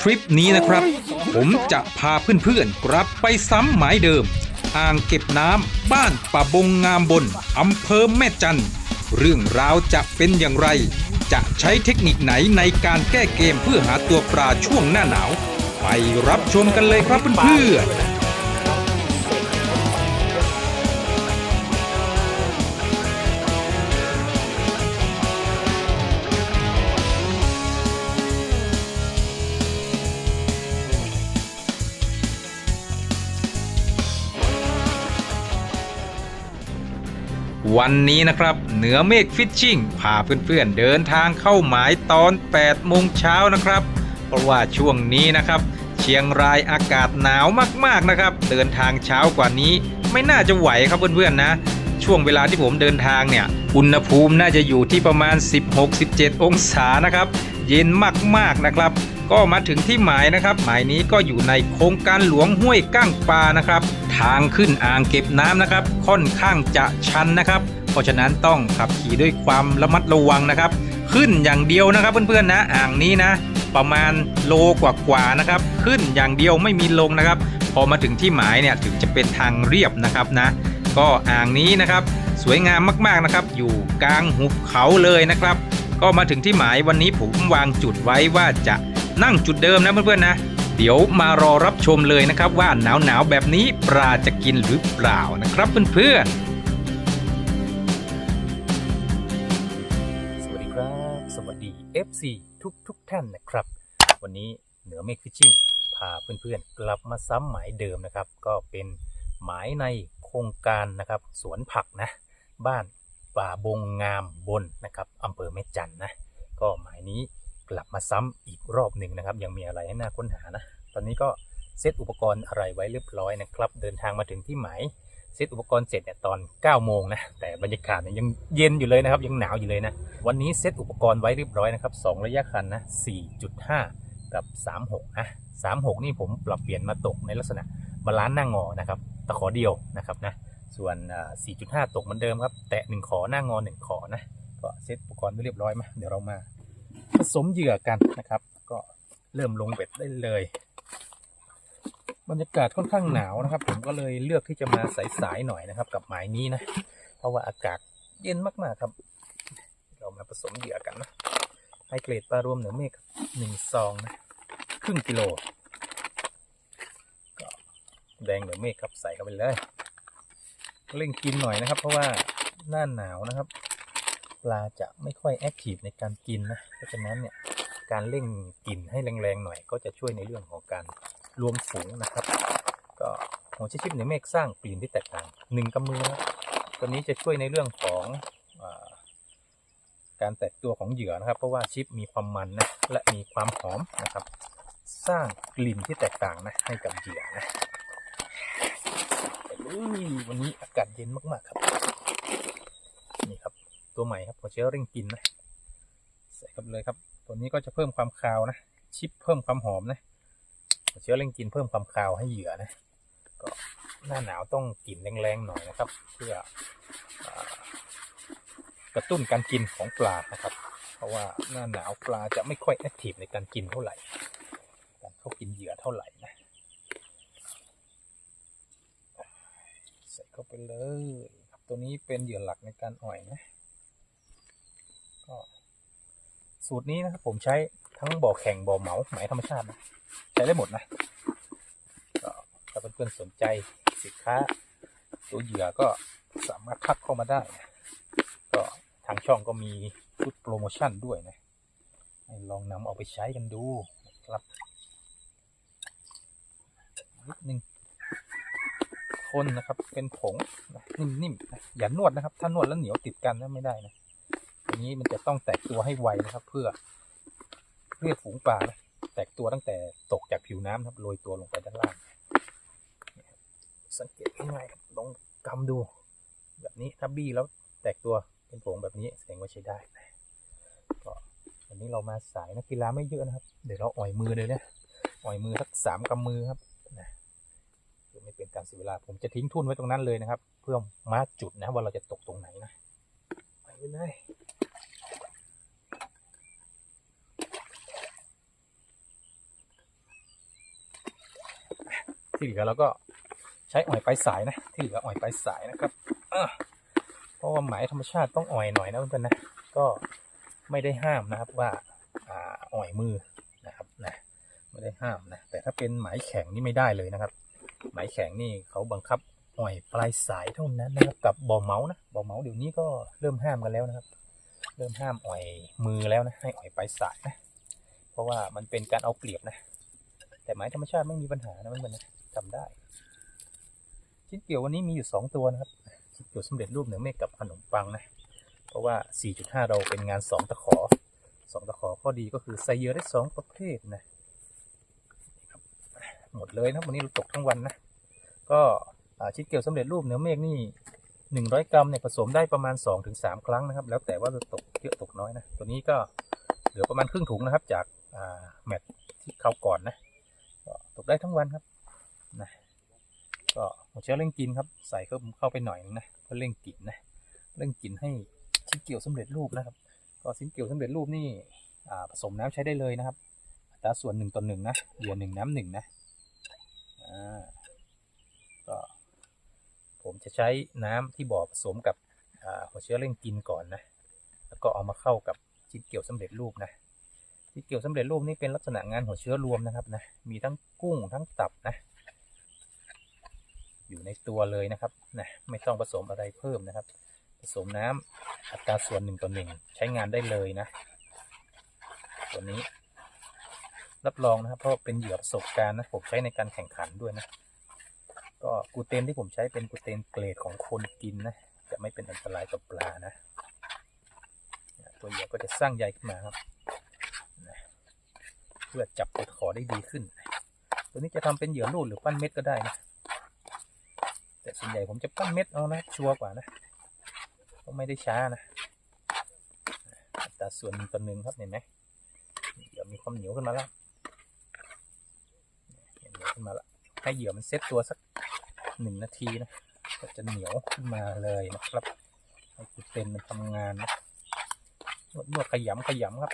ทริปนี้นะครับ ผมจะพาเพื่อนๆกลับไปซ้ำหมายเดิม อ่างเก็บน้ำบ้านป่าบงงามบนอำเภอแม่จันเรื่องราวจะเป็นอย่างไร จะใช้เทคนิคไหนในการแก้เกมเพื่อหาตัวปลาช่วงหน้าหนาว ไปรับชมกันเลยครับเพื่อนๆ วันนี้นะครับ เหนือเมฆฟิชชิ่งพาเพื่อนๆเดินทางเข้าหมายตอน 8 โมงเช้านะครับ เพราะว่าช่วงนี้นะครับ เชียงรายอากาศหนาวมากๆนะครับ เดินทางเช้ากว่านี้ ไม่น่าจะไหวครับเพื่อนๆนะ ช่วงเวลาที่ผมเดินทางเนี่ย อุณหภูมิน่าจะอยู่ที่ประมาณ 16-17 องศานะครับ เย็นมากๆนะครับ ก็มาถึงที่หมายนะครับ หมายนี้ก็อยู่ในโครงการหลวงห้วยก้างปลานะครับทางขึ้นอ่างเก็บน้ำนะครับ ค่อนข้างจะชันนะครับ เพราะฉะนั้นต้องขับขี่ด้วยความระมัดระวังนะครับ ขึ้นอย่างเดียวนะครับเพื่อนๆนะอ่างนี้นะ ประมาณโลกว่าๆนะครับ ขึ้นอย่างเดียวไม่มีลงนะครับ พอมาถึงที่หมายเนี่ยถึงจะเป็นทางเรียบนะครับนะ ก็อ่างนี้นะครับ สวยงามมากๆนะครับ อยู่กลางหุบเขาเลยนะครับ ก็มาถึงที่หมายวันนี้ผมวางจุดไว้ว่าจะนั่งจุดเดิมนะเพื่อนๆนะเดี๋ยวมารอรับชมเลยนะครับว่าหนาวๆแบบนี้ปลาจะกินหรือเปล่านะครับเพื่อนๆ ทุกท่านนะครับ วันนี้เหนือเมฆฟิชชิ่งพาเพื่อนๆ กลับมาซ้ำหมายเดิมนะครับ ก็เป็นหมายในโครงการนะครับ สวนผักนะ บ้านป่าบงงามบนนะครับอำเภอแม่จันทน์นะ ก็หมายนี้กลับมาซ้ำอีกรอบหนึ่งนะครับ ยังมีอะไรให้น่าค้นหานะ ตอนนี้ก็เซตอุปกรณ์อะไรไว้เรียบร้อยนะครับ เดินทางมาถึงที่หมาย เซตอุปกรณ์เสร็จเนี่ยตอน9โมงนะแต่บรรยากาศเนี่ยยังเย็นอยู่เลยนะครับยังหนาวอยู่เลยนะวันนี้เซตอุปกรณ์ไว้เรียบร้อยนะครับ2ระยะคันนะ4.5 กับ 36นะ36 นี่ผมปรับเปลี่ยนมาตกในลักษณะบาลานซ์หน้างอนะครับตะขอเดียวนะครับนะส่วนอ่า4.5 ตกเหมือนเดิมครับ แตะ 1 ขอหน้างอ 1 ขอนะ ก็เซตอุปกรณ์ไว้เรียบร้อยมาเดี๋ยวเรามาผสมเหยื่อกันนะครับ ก็เริ่มลงเบ็ดได้เลย บรรยากาศค่อนข้างหนาวนะครับ ผมก็เลยเลือกที่จะมาสายๆหน่อยนะครับ กับหมายนี้นะ เพราะว่าอากาศเย็นมากๆครับ เรามาผสมเหยื่อกันนะไฮเกรดปลารวมเหนือเมฆหนึ่งซองนะครึ่งกิโลก็แดงเหนือเมฆครับใส่เข้าไปเลยเร่งกินหน่อยนะครับ เพราะว่าหน้าหนาวนะครับ ปลาจะไม่ค่อยแอคทีฟในการกินนะเพราะฉะนั้นเนี่ยการเร่งกินให้แรงๆหน่อย ก็จะช่วยในเรื่องของการ รวมฝูงนะครับ ก็หัวชิปในเมฆสร้างกลิ่นที่แตกต่างหนึ่งกำมือตัวนี้จะช่วยในเรื่องของอการแตกตัวของเหยื่อนะครับ เพราะว่าชิปมีความมันนะและมีความหอมนะครับ สร้างกลิ่นที่แตกต่างนะให้กับเหยื่อนะวันนี้อากาศเย็นมากๆครับนี่ครับตัวใหม่ครับหัวเชื้อเร่งกินนะใส่เข้าไปเลยครับ ตัวนี้ก็จะเพิ่มความคาวนะ ชิปเพิ่มความหอมนะ เชื้อเร่งกินเพิ่มความคาวให้เหยื่อนะก็หน้าหนาวต้องกินแรงๆหน่อยนะครับ เพื่ออกระตุ้นการกินของปลานะครับ เพราะว่าหน้าหนาวปลาจะไม่ค่อยแอคทีฟในการกินเท่าไหร่การเข้ากินเหยื่อเท่าไหร่นะใส่เข้าไปเลยครับตัวนี้เป็นเหยื่อหลักในการอ่อยนะก็สูตรนี้นะครับผมใช้ ทั้งบ่อแข่งบ่อเหมาหมายธรรมชาตินะใช้ได้หมดนะถ้าเพื่อนๆสนใจสินค้า ตัวเหยื่อก็สามารถทักเข้ามาได้ ก็ทางช่องก็มีชุดโปรโมชั่นด้วยนะลองนำเอาไปใช้กันดูครับนิดนึงคนนะครับ เป็นผงนิ่มๆนะอย่านวดนะครับ ถ้านวดแล้วเหนียวติดกันนะไม่ได้นะอันนี้มันจะต้องแตกตัวให้ไวนะครับ เพื่อ เรียกฝูงปลาแตกตัวตั้งแต่ตกจากผิวน้ำครับโรยตัวลงไปด้านล่าง สังเกตง่ายๆลองกำดู แบบนี้ถ้าบี้แล้วแตกตัวเป็นผงแบบนี้แสดงว่าใช้ได้ก็วันนี้เรามาสายนักกีฬาไม่เยอะนะครับ เดี๋ยวเราอ่อยมือเลยนะอ่อยมือสักสามกำมือครับนะเพื่อไม่เป็นการเสียเวลาผมจะทิ้งทุ่นไว้ตรงนั้นเลยนะครับ เพื่อมาร์กจุดนะว่าเราจะตกตรงไหนนะไปเลย ที่เหลือเราก็ใช้อ่อยปลายสายนะ ที่เหลืออ่อยปลายสายนะครับเพราะว่าไหมธรรมชาติต้องอ่อยหน่อยนะเพื่อนๆนะก็ไม่ได้ห้ามนะครับว่าอ่าอ่อยมือนะครับนะไม่ได้ห้ามนะแต่ถ้าเป็นไหมแข็งนี่ไม่ได้เลยนะครับไหมแข็งนี่เขาบังคับอ่อยปลายสายเท่านั้นนะครับ กับบ่อเมาส์นะบ่อเมาส์เดี๋ยวนี้ก็เริ่มห้ามกันแล้วนะครับ เริ่มห้ามอ่อยมือแล้วนะให้อ่อยปลายสายนะ เพราะว่ามันเป็นการเอาเปรียบนะ แต่ไม้ธรรมชาติไม่มีปัญหานะเพื่อนๆนะ ทำได้ ชิ้นเกี่ยววันนี้มีอยู่สองตัวนะครับ ชิ้นเกี่ยวสำเร็จรูปเหนือเมฆกับขนมปังนะ เพราะว่า 4.5 เราเป็นงานสองตะขอสองตะขอข้อดีก็คือใส่เยื่อได้สองประเภทนะหมดเลยนะวันนี้เราตกทั้งวันนะ ก็ชิ้นเกี่ยวสำเร็จรูปเหนือเมฆนี่100 กรัมเนี่ยผสมได้ประมาณ 2-3 ครั้งนะครับ แล้วแต่ว่าจะตกเยอะตกน้อยนะ ตัวนี้ก็เหลือประมาณครึ่งถุงนะครับ จากาแมตที่เขาก่อนนะตกได้ทั้งวันครับ นะก็หัวเชื้อเร่งกินครับ ใส่เข้าเข้าไปหน่อยนะเพื่อเร่งกลิ่นนะเร่งกลิ่นให้ชิ้นเกี่ยวสำเร็จรูปนะครับ ก็ชิ้นเกี่ยวสำเร็จรูปนี่ผสมน้ำใช้ได้เลยนะครับอัตราส่วนหนึ่งต่อหนึ่งนะเหยื่อหนึ่งน้ำหนึ่งนะก็ผมจะใช้น้ำที่บ่อผสมกับหัวเชื้อเร่งกินก่อนนะแล้วก็เอามาเข้ากับชิ้นเกี่ยวสำเร็จรูปนะที่เกี่ยวสำเร็จรูปนี่เป็นลักษณะงานหัวเชื้อรวมนะครับนะมีทั้งกุ้งทั้งตับนะ อยู่ในตัวเลยนะครับนะไม่ต้องผสมอะไรเพิ่มนะครับ ผสมน้ำอัตราส่วนหนึ่งต่อหนึ่งใช้งานได้เลยนะ ตัวนี้ รับรองนะครับเพราะเป็นเหยื่อประสบการณ์นะผมใช้ในการแข่งขันด้วยนะ ก็กูเตนที่ผมใช้เป็นกูเตนเกรดของคนกินนะจะไม่เป็นอันตรายต่อปลานะ ตัวเหยื่อก็จะสร้างใยขึ้นมาครับเพื่อจับตะขอได้ดีขึ้น ตัวนี้จะทำเป็นเหยื่อลูดหรือปั้นเม็ดก็ได้นะ แต่ส่วนใหญ่ผมจะปั้นเม็ดเอานะชัวร์กว่านะก็ไม่ได้ช้านะอัตราส่วนต่อหนึ่งครับเห็นไหมเหยื่อมีความเหนียวขึ้นมาแล้วเหนียวขึ้นมาละให้เหยื่อมันเซ็ตตัวสักหนึ่งนาทีนะก็จะเหนียวขึ้นมาเลยนะครับให้กุเตนมันทำงานนะนวดนวดขยำขยำครับ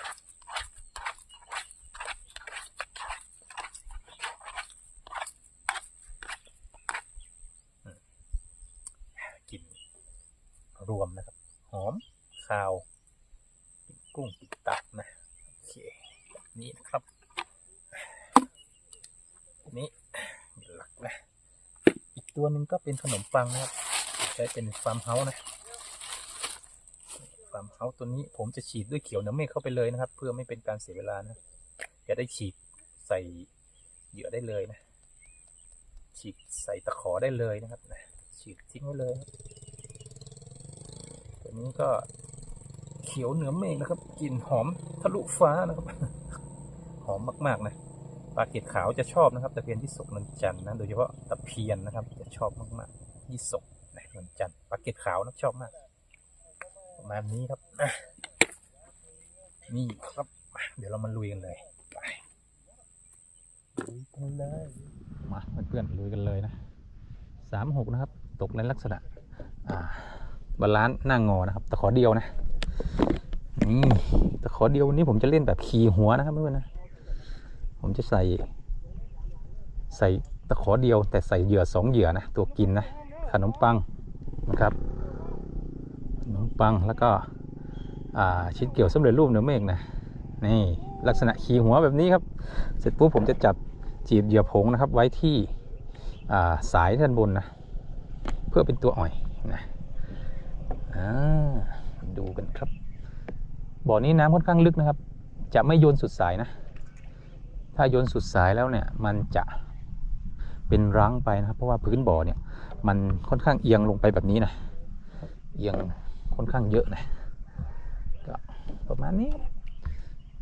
กลิ่น รวมนะครับ หอมคาวกุ้งตับนะโอเคแบบนี้นะครับนี้หลักนะอีกตัวหนึ่งก็เป็นขนมปังนะครับใช้เป็นฟาร์มเฮาส์นะฟาร์มเฮาส์ตัวนี้ผมจะฉีดด้วยเขียวน้ำเมฆเข้าไปเลยนะครับ เพื่อไม่เป็นการเสียเวลานะจะได้ฉีดใส่เหยื่อได้เลยนะฉีดใส่ตะขอได้เลยนะครับฉีดทิ้งไว้เลย นี้ก็เขียวเหนือเมฆนะครับกลิ่นหอมทะลุฟ้านะครับ หอมมากๆนะปลาเกล็ดขาวจะชอบนะครับตะเพียนที่สกนันจันนะโดยเฉพาะตะเพียนนะครับ จะชอบมากๆยี่สกนันจันปลาเกล็ดขาวนะชอบมาก ประมาณนี้ครับอ่นี่ครับ เดี๋ยวเรามาลุยกันเลยไปลุยกันเลยมาเพื่อนๆลุยกันเลยนะสามหกนะครับ ตกในลักษณะ อ่า บาลานซ์หน้างอนะครับตะขอเดียวนะนี่ตะขอเดียววันนี้ผมจะเล่นแบบขี่หัวนะครับเพื่อนนะ ผมจะใส่ ใส่ตะขอเดียว แต่ใส่เหยื่อสองเหยื่อนะตัวกินนะขนมปังนะครับขนมปังแล้วก็ชิ้นเกี่ยวสำเร็จรูปเนื้อเมฆนะนี่ลักษณะขี่หัวแบบนี้ครับ เสร็จปุ๊บผมจะจับจีบเหยื่อผงนะครับ ไว้ที่สายด้านบนนะเพื่อเป็นตัวอ่อยนะ ดูกันครับ บ่อนี้น้ำค่อนข้างลึกนะครับ จะไม่โยนสุดสายนะ ถ้าโยนสุดสายแล้วเนี่ยมันจะเป็นรั้งไปนะครับ เพราะว่าพื้นบ่อเนี่ยมันค่อนข้างเอียงลงไปแบบนี้นะ เอียงค่อนข้างเยอะนะก็ประมาณนี้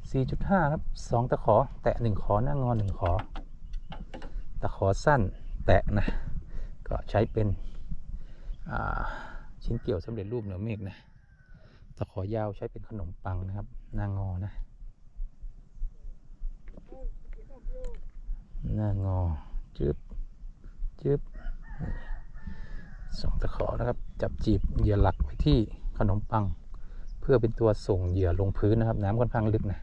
4.5 ครับ 2 ตะขอ แตะ 1 ขอหน้างอน1ขอ ตะขอสั้นแตะนะ ก็ใช้เป็นอ่า ชิ้นเกี่ยวสำเร็จรูปเหนือเมฆนะตะขอยาวใช้เป็นขนมปังนะครับ นางอนะหน้างอจึบจึบสองตะขอนะครับ จับจีบเหยื่อหลักไว้ที่ขนมปัง เพื่อเป็นตัวส่งเหยื่อลงพื้นนะครับ น้ำค่อนข้างลึกนะ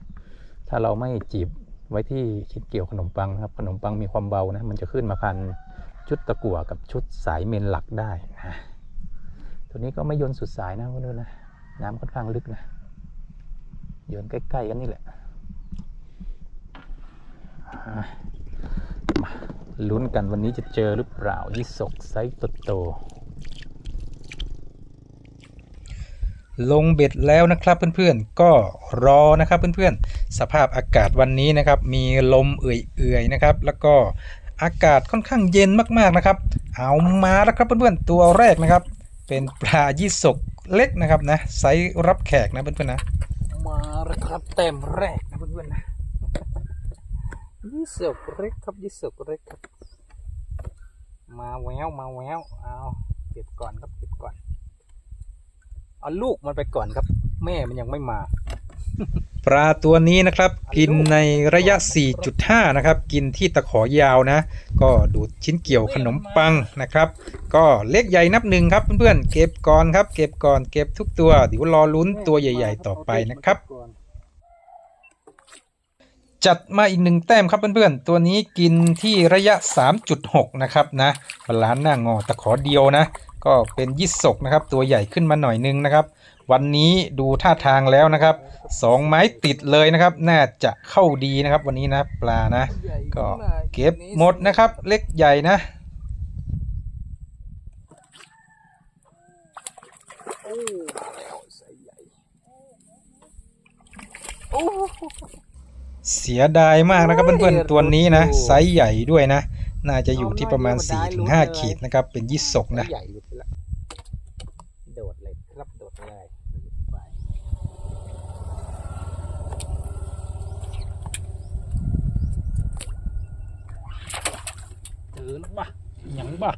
ถ้าเราไม่จีบไว้ที่ชิ้นเกี่ยวขนมปังนะครับ ขนมปังมีความเบานะมันจะขึ้นมาพันชุดตะกั่วกับชุดสายเมนหลักได้นะ ตัวนี้ก็ไม่โยนสุดสายนะเพื่อนๆนะน้ำค่อนข้างลึกนะโยนใกล้ๆกันนี่แหละมาลุ้นกันวันนี้จะเจอหรือเปล่ายี่สกไซส์โตๆลงเบ็ดแล้วนะครับเพื่อนๆ ก็รอนะครับเพื่อนๆ สภาพอากาศวันนี้นะครับ มีลมเอื่อยๆนะครับ แล้วก็อากาศค่อนข้างเย็นมากๆนะครับ เอามาแล้วครับเพื่อนๆ ตัวแรกนะครับ เป็นปลายี่สกเล็กนะครับนะไซส์รับแขกนะเพื่อนๆนะมาครับเต็มแรกนะเพื่อนๆนะยี่สิบเล็กครับยี่สิบเล็กครับ มาแววมาแววเอาเก็บก่อนครับเก็บก่อนเอาลูกมันไปก่อนครับ แม่มันยังไม่มา ปลาตัวนี้นะครับกินในระยะ 4.5 นะครับ กินที่ตะขอยาวนะ ก็ดูดชิ้นเกี่ยวขนมปังนะครับ ก็เล็กใหญ่นับหนึ่งครับเพื่อนๆเก็บก่อนครับ เก็บก่อนเก็บทุกตัวเดี๋ยวรอลุ้นตัวใหญ่ ๆ ต่อไปนะครับ จัดมาอีกหนึ่งแต้มครับเพื่อนๆตัวนี้กินที่ระยะ 3.6 นะครับนะปลาลานหน้างอตะขอเดียวนะ ก็เป็นยิสกนะครับ ตัวใหญ่ขึ้นมาหน่อยนึงนะครับ วันนี้ดูท่าทางแล้วนะครับสองไม้ติดเลยนะครับ น่าจะเข้าดีนะครับ วันนี้นะปลานะ ก็เก็บหมดนะครับ เล็กใหญ่นะโอ้ใส่ใหญ่โอ้เสียดายมากนะครับเพื่อนๆตัวนี้นะไซส์ใหญ่ด้วยนะ น่าจะอยู่ที่ประมาณ 4-5 ขีดนะครับ เป็นยิสกนะ ใหญ่หลุดไปละโดดเลยครับโดดเลยหลุดไป เจอแล้วปะหยังปะ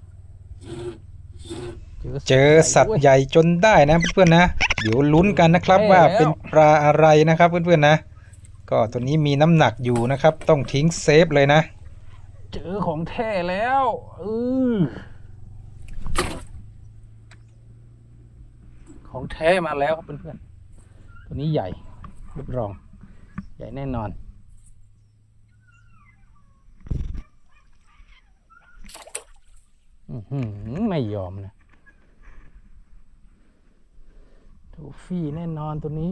เจอสัตว์ใหญ่จนได้นะเพื่อนๆนะเดี๋ยวลุ้นกันนะครับว่าเป็นปลาอะไรนะครับเพื่อนๆนะ ก็ตัวนี้มีน้ำหนักอยู่นะครับ ต้องทิ้งเซฟเลยนะ เจอของแท้แล้วเออของแท้มาแล้วครับเพื่อนๆตัวนี้ใหญ่รับรอง ใหญ่แน่นอน อือหือ ไม่ยอมนะถูกฟี่แน่นอนตัวนี้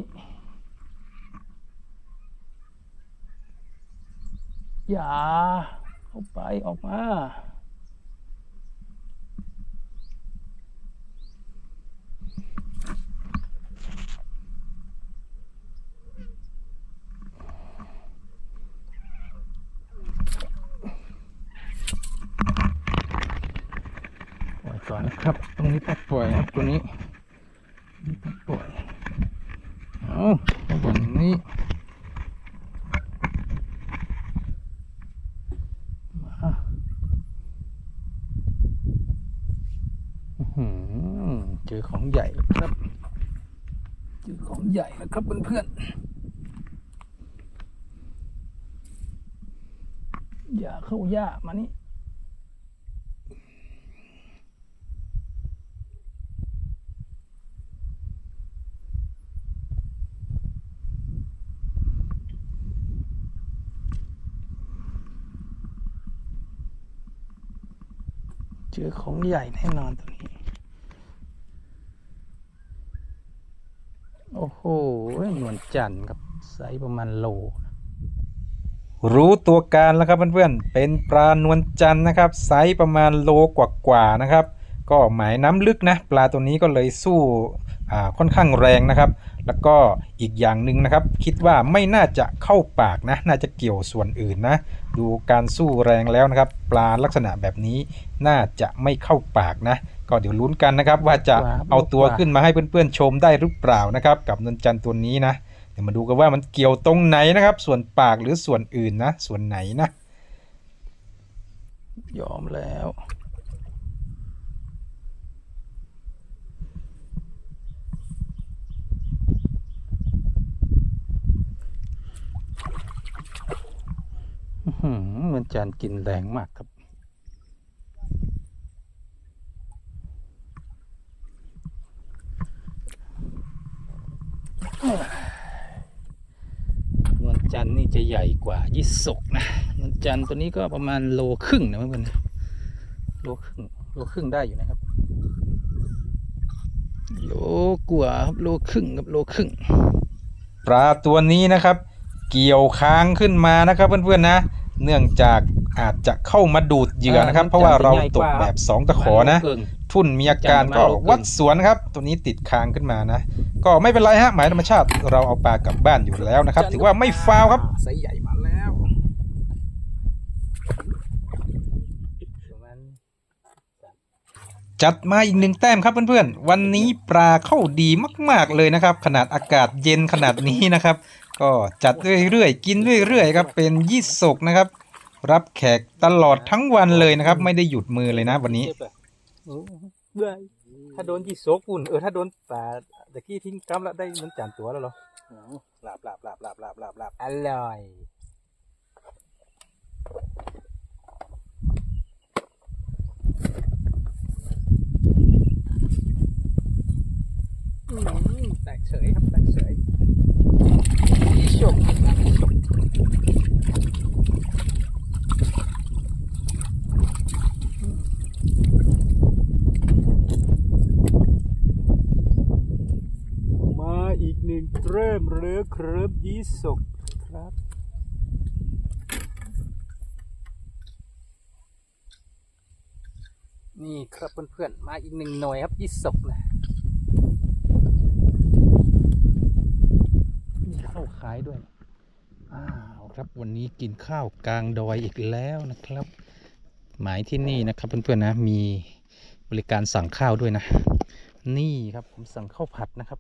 อย่าเข้าไปออกมา ปล่อยก่อ นนะครับ ตรงนี้ต้องปล่อยครับตัวนี้นี่ต้องปล่อยเอาแบบนี้มาอื้อหือเจอของใหญ่แล้วครับ เจอของใหญ่แล้วครับเพื่อนๆอย่าเข้าย่ามานี่ อของใหญ่แน่นอนตัวนี้ โอ้โหนวลจันทร์ครับไซส์ประมาณโล รู้ตัวการแล้วครับเพื่อนๆ เป็นปลานวลจันทร์นะครับ ไซส์ประมาณโลกว่าๆนะครับ ก็หมายน้ำลึกนะ ปลาตัวนี้ก็เลยสู้ค่อนข้างแรงนะครับ แล้วก็อีกอย่างหนึ่งนะครับ คิดว่าไม่น่าจะเข้าปากนะ น่าจะเกี่ยวส่วนอื่นนะ ดูการสู้แรงแล้วนะครับ ปลาลักษณะแบบนี้น่าจะไม่เข้าปากนะ ก็เดี๋ยวลุ้นกันนะครับ ว่าจะเอาตัวขึ้นมาให้เพื่อนๆชมได้หรือเปล่านะครับ กับนวลจันทร์ตัวนี้นะเดี๋ยวมาดูกันว่ามันเกี่ยวตรงไหนนะครับ ส่วนปากหรือส่วนอื่นนะ ส่วนไหนนะ ยอมแล้ว อื้อหือ เหมือนจานกินแรงมากครับ นวลจันนี่จะใหญ่กว่ายี่สกนะ นวลจันตัวนี้ก็ประมาณโลครึ่งนะเพื่อนโลครึ่งโลครึ่งได้อยู่นะครับ โลกว่าครับโลครึ่งกับโลครึ่งปลาตัวนี้นะครับ เกี่ยวค้างขึ้นมานะครับเพื่อนๆนะ เนื่องจากอาจจะเข้ามาดูดเหยื่อนะครับ เพราะว่าเราตกแบบสองตะขอนะ ทุ่นมีอาการก็วัดสวนครับ ตัวนี้ติดค้างขึ้นมานะ ก็ไม่เป็นไรฮะหมายธรรมชาติเราเอาปลากลับบ้านอยู่แล้วนะครับ ถือว่าไม่ฟาวครับไซส์ใหญ่มาแล้วประมาณจัดมาอีกหนึ่งแต้มครับเพื่อนๆ วันนี้ปลาเข้าดีมาก ๆเลยนะครับ ขนาดอากาศเย็นขนาดนี้นะครับ ก็จัดเรื่อยๆ กินเรื่อยๆครับเป็นยี่สกนะครับ รับแขกตลอดทั้งวันเลยนะครับ ไม่ได้หยุดมือเลยนะวันนี้เจ็บอะโอ้เบื่อถ้าโดนยี่โซกุ่นเออถ้าโดนปลาตะกี้ทิ้งกำแล้วได้มันจานตัวแล้วเหรอหลับหลับหลับหลับหลับหลับหลับอร่อยอืมแตกเฉยครับแตกเฉย ชกมาอีกหนึ่งเริ่มเรือเคริบยี่สกครับนี่ครับเพื่อนๆ มาอีกหนึ่งหน่วยครับยี่สกนะมีข้าว ขายด้วยอ้าวครับวันนี้กินข้าวกลางดอยอีกแล้วนะครับ หมายที่นี่นะครับเพื่อนๆนะมีบริการสั่งข้าวด้วยนะ นี่ครับผมสั่งข้าวผัดนะครับ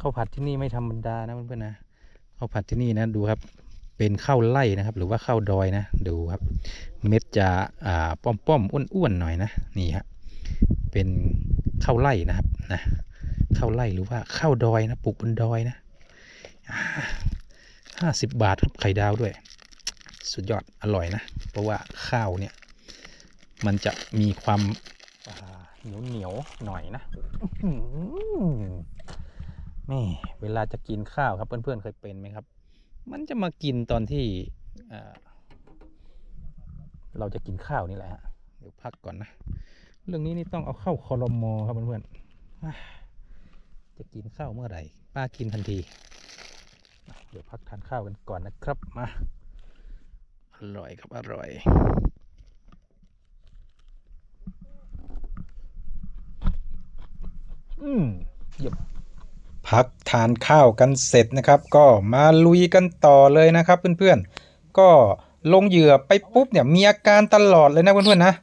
ข้าวผัดที่นี่ไม่ธรรมดานะเพื่อนๆนะข้าวผัดที่นี่นะดูครับเป็นข้าวไล่นะครับ หรือว่าข้าวดอยนะดูครับ เม็ดจะอ่าป้อมป้อมๆอ้วนๆหน่อยนะนี่ฮะเป็นข้าวไล่นะครับนะข้าวไล่หรือว่าข้าวดอยนะปลูกบนดอยนะ ห้าสิบบาทครับไข่ดาวด้วย สุดยอดอร่อยนะ เพราะว่าข้าวเนี่ย มันจะมีความเหนียวเหนียวหน่อยนะอื้อหือแม่เวลาจะกินข้าวครับเพื่อนๆเคยเป็นไหมครับ มันจะมากินตอนที่เราจะกินข้าวนี่แหละฮะเดี๋ยวพักก่อนนะ เรื่องนี้นี่ต้องเอาเข้าคอรมอครับเพื่อนๆอ่าจะกินข้าวเมื่อไหร่ป้ากินทันที เดี๋ยวพักทานข้าวกันก่อนนะครับมาอร่อยครับอร่อยอืมพักทานข้าวกันเสร็จนะครับ ก็มาลุยกันต่อเลยนะครับเพื่อนๆ ก็ลงเหยื่อไปปุ๊บเนี่ยมีอาการตลอดเลยนะเพื่อนๆนะ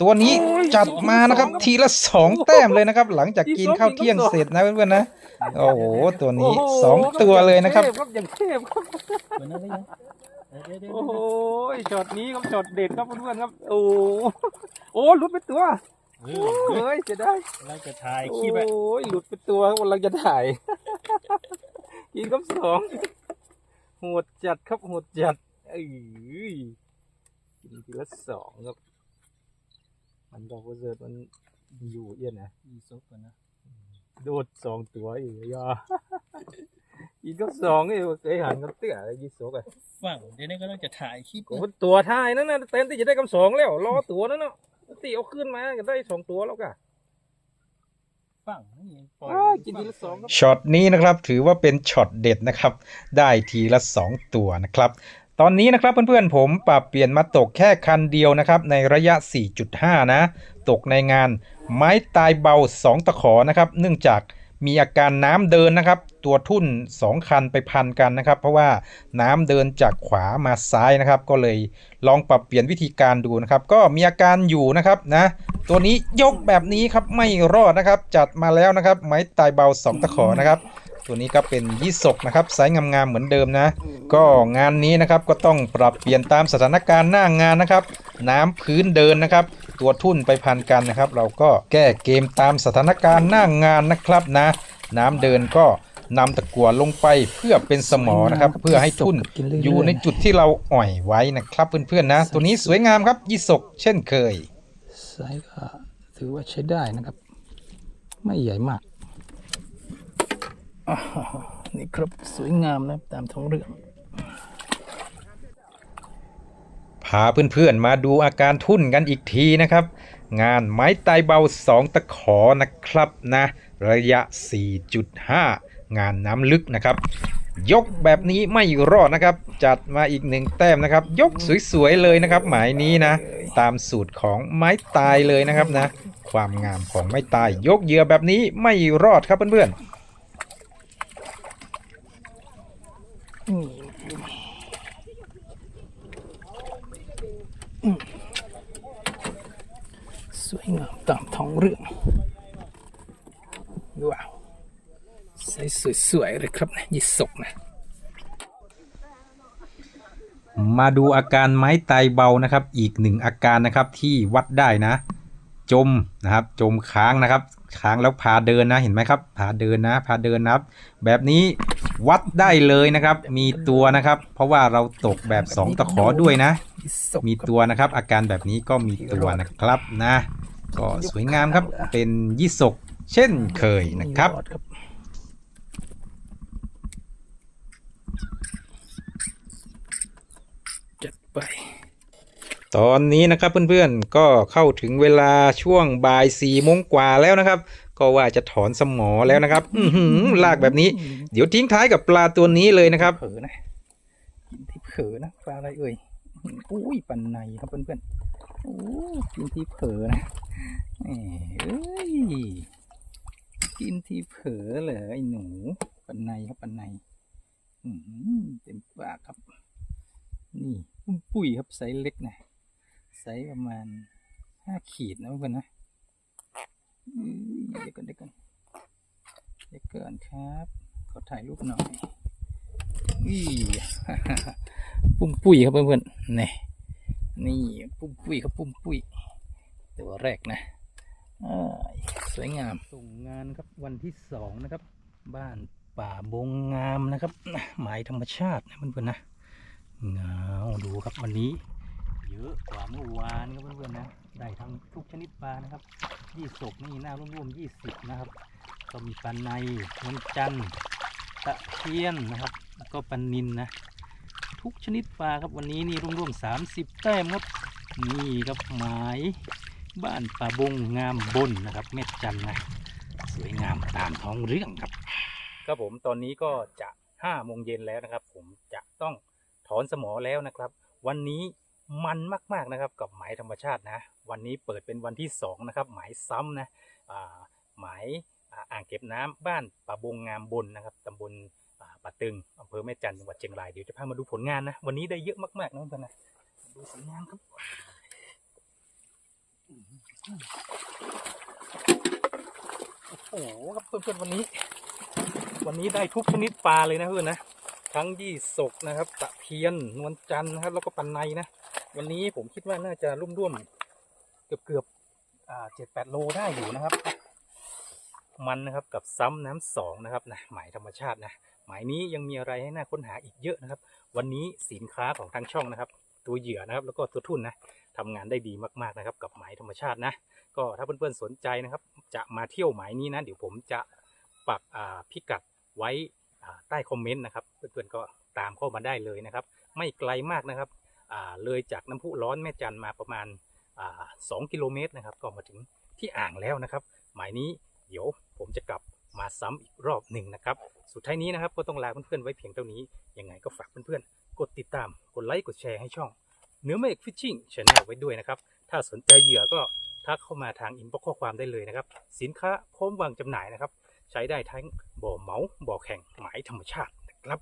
ตัวนี้จัดมานะครับทีละสองแต้มเลยนะครับ หลังจากกินข้าวเที่ยงเสร็จนะเพื่อนๆนะ โอ้โหตัวนี้สองตัวเลยนะครับอย่างเทพครับโอ้โหช็อตนี้ครับช็อตเด็ดครับเพื่อนๆครับ โอ้โหโอ้หลุดไปตัวโอ้ยจะได้เราจะถ่ายโอ้คลิปอะยหลุดไปตัวกำลังจะถ่ายกินครับสองโหดจัดครับโหดจัดเอ้ยกินทีละสองครับมันบอกว่าเกิดมันอยู่เอี้ยนนะอีซุปอะนะ โดดสองตัวอยู่ยาอีกก็สองนี่เคยหันกันเตี้ยอะไรยี่สกอะฝั่งเดี๋ยวนี้ก็ต้องจะถ่ายคลิปโอ้ตัวท้ายนั่นนะเต็นที่จะได้กำสองแล้วรอตัวนั่นเนาะตีเอาขึ้นมาก็ได้สองตัวแล้วกะฝั่งนี่ปล่อยอ้าวกินทีละสองครับช็อตนี้นะครับถือว่าเป็นช็อตเด็ดนะครับ ได้ทีละ2ตัวนะครับตอนนี้นะครับเพื่อนๆผมปรับเปลี่ยนมาตกแค่คันเดียวนะครับในระยะ 4.5 นะ ตกในงาน ไม้ตายเบา 2 ตะขอนะครับ เนื่องจากมีอาการน้ำเดินนะครับ ตัวทุ่น 2 คันไปพันกันนะครับ เพราะว่าน้ำเดินจากขวามาซ้ายนะครับ ก็เลยลองปรับเปลี่ยนวิธีการดูนะครับ ก็มีอาการอยู่นะครับนะ ตัวนี้ยกแบบนี้ครับไม่รอดนะครับ จัดมาแล้วนะครับ ไม้ตายเบา 2 ตะขอนะครับตัวนี้ก็เป็นยี่สกนะครับไซส์งามๆเหมือนเดิมนะ ก็งานนี้นะครับก็ต้องปรับเปลี่ยนตามสถานการณ์หน้างานนะครับ น้ำพื้นเดินนะครับ ตัวทุ่นไปพันกันนะครับ เราก็แก้เกมตามสถานการณ์หน้างานนะครับนะ น้ำเดินก็นำตะกั่วลงไปเพื่อเป็นสมอนะครับ เพื่อให้ทุ่นอยู่ในจุดที่เราอ่อยไว้นะครับเพื่อนๆนะ ตัวนี้สวยงามครับยี่สกเช่นเคยไซส์ก็ถือว่าใช้ได้นะครับ ไม่ใหญ่มากนี่ครับสวยงามนะตามท้องเรื่อง พาเพื่อนๆมาดูอาการทุ่นกันอีกทีนะครับ งานไม้ตายเบา 2 ตะขอนะครับนะ ระยะ 4.5 งานน้ำลึกนะครับ ยกแบบนี้ไม่รอดนะครับ จัดมาอีกหนึ่งแต้มนะครับ ยกสวยๆเลยนะครับ หมายนี้นะ ตามสูตรของไม้ตายเลยนะครับนะ ความงามของไม้ตาย ยกเหยื่อแบบนี้ไม่รอดครับเพื่อนๆ สวยงาม ตามท้องเรื่องว้าวใส่สวยๆเลยครับนะยี่สกนะมาดูอาการไม้ตายเบานะครับ อีกหนึ่งอาการนะครับที่วัดได้นะ จมนะครับ จมค้างนะครับ ค้างแล้วพาเดินนะเห็นไหมครับ พาเดินนะ พาเดินนะครับ แบบนี้วัดได้เลยนะครับ มีตัวนะครับ เพราะว่าเราตกแบบสองตะขอด้วยนะยี่สกมีตัวนะครับ อาการแบบนี้ก็มีตัวนะครับนะ ก็สวยงามครับเป็นยี่สกเช่นเคยนะครับไม่อดครับจัดไปตอนนี้นะครับเพื่อนๆก็เข้าถึงเวลาช่วงบ่ายสี่โมงกว่าแล้วนะครับ ก็ว่าจะถอนสมอแล้วนะครับ อือหือลากแบบนี้ เดี๋ยวทิ้งท้ายกับปลาตัวนี้เลยนะครับเผลอนะกินที่เผลอนะปลาอะไรเอ่ยอุ้ยปันในครับเพื่อนๆ โอ้กินที่เผลอนะเอ้ยกินที่เผลอเหรอไอ้หนูปันในครับปันในเต็มปากครับ นี่ปุ้มปุ้ยครับไซส์เล็กนะไซส์ประมาณห้าขีดนะเพื่อนนะเดี๋ยวก่อนเดี๋ยวก่อนเดี๋ยวก่อนครับ ขอถ่ายรูปหน่อยอีปุ้มปุ้ยครับเพื่อนๆนี่ นี่ปุ้มปุ้ยครับปุ้มปุ้ยตัวแรกนะสวยงามส่งงานครับวันที่สองนะครับ บ้านป่าบงงามนะครับหมายธรรมชาตินะเพื่อนๆนะเงาดูครับวันนี้ เยอะกว่าเมื่อวานครับเพื่อนๆนะได้ทั้งทุกชนิดปลานะครับยี่สกนี่หน้าร่วมๆยี่สิบนะครับ ก็มีปลาในน้ำจันตะเพียนนะครับ แล้วก็ปันนินนะ ทุกชนิดปลาครับวันนี้นี่รวมๆสามสิบแต้มครับ นี่ครับหมายบ้านป่าบงงามบนนะครับเม็ดจันทร์นะสวยงามตามท้องเรื่องครับ ครับผมตอนนี้ก็จะห้าโมงเย็นแล้วนะครับ ผมจะต้องถอนสมอแล้วนะครับ วันนี้มันมาก ๆนะครับกับหมายธรรมชาตินะ วันนี้เปิดเป็นวันที่สองนะครับ หมายซ้ำนะอ่าหมายอ่างเก็บน้ำบ้านป่าบงงามบนนะครับตำบล ป่าตึงอำเภอแม่จันจังหวัดเชียงรายเดี๋ยวจะพามาดูผลงานนะ วันนี้ได้เยอะมากๆนะเพื่อนนะดูผลงานครับโอ้โหครับเพื่อนๆวันนี้ วันนี้ได้ทุกชนิดปลาเลยนะเพื่อนนะทั้งยี่สกนะครับตะเพียนนวลจันทร์นะครับ แล้วก็ปันในนะ วันนี้ผมคิดว่าน่าจะร่วมๆเกือบๆอ่าเจ็ดแปดโลได้อยู่นะครับ มันนะครับกับซ้ำน้ำสองนะครับนะหมายธรรมชาตินะ หมายนี้ยังมีอะไรให้น่าค้นหาอีกเยอะนะครับ วันนี้สินค้าของทางช่องนะครับ ตัวเหยื่อนะครับ แล้วก็ตัวทุ่นนะทำงานได้ดีมากๆนะครับ กับหมายธรรมชาตินะ ก็ถ้าเพื่อนๆสนใจนะครับ จะมาเที่ยวหมายนี้นะ เดี๋ยวผมจะปักพิกัดไว้ใต้คอมเมนต์นะครับ เพื่อนๆก็ตามเข้ามาได้เลยนะครับ ไม่ไกลมากนะครับเลยจากน้ำพุร้อนแม่จันมาประมาณอ่าสองกิโลเมตรนะครับ ก็มาถึงที่อ่างแล้วนะครับ หมายนี้เดี๋ยวผมจะกลับ มาซ้ำอีกรอบหนึ่งนะครับ สุดท้ายนี้นะครับก็ต้องลาเพื่อนๆไว้เพียงเท่านี้ ยังไงก็ฝากเพื่อนๆ กดติดตาม กดไลค์ กดแชร์ให้ช่องเนื้อเมฆฟิชชิ่งชาแนลไว้ด้วยนะครับ ถ้าสนใจเหยื่อก็ทักเข้ามาทางอินบ็อกข้อความได้เลยนะครับ สินค้าพร้อมวางจำหน่ายนะครับ ใช้ได้ทั้งบ่อเมาบ่อแข่งหมายธรรมชาตินะครับ